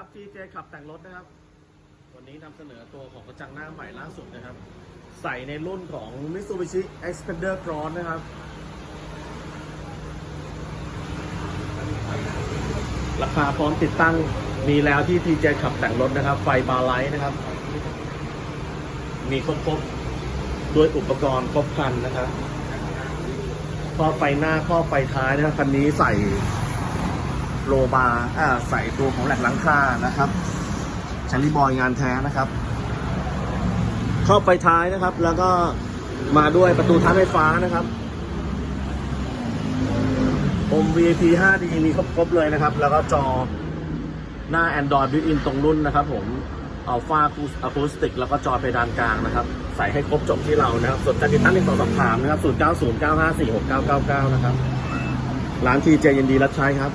ครับ GJ ขับแต่งรถนะครับ วันนี้นำเสนอตัวของกระจังหน้าใหม่ล่าสุดนะครับ ใส่ในรุ่นของ Mitsubishi Xpander Cross นะครับราคาพร้อมติดตั้งมีแล้วที่ TJ ขับแต่งรถนะครับ ไฟบาร์ไลท์นะครับ มีครบครบๆด้วยอุปกรณ์ครบครันนะครับข้อไฟหน้าข้อไฟท้ายนะครับคันนี้ใส่ โลบาร์อ่าใส่ตัวของแหลกหลังคานะครับชาลีบอยงานแท้นะครับข้อไฟท้ายนะครับ แล้วก็มาด้วยประตูท้ายไฟฟ้านะครับอม VIP 5D มีครบๆเลยนะครับ แล้วก็จอหน้า Android built-in ตรงรุ่นนะครับผมอัลฟาอะคูสติกแล้วก็จอเพดานกลางนะครับ ใส่ให้ครบจบที่เรานะครับส่วนการติดตั้งในสอสอบถามนะครับ 0 9 0 9 5 4 6 9 9 9 นะครับ ร้านทีเจยินดีรับใช้ครับ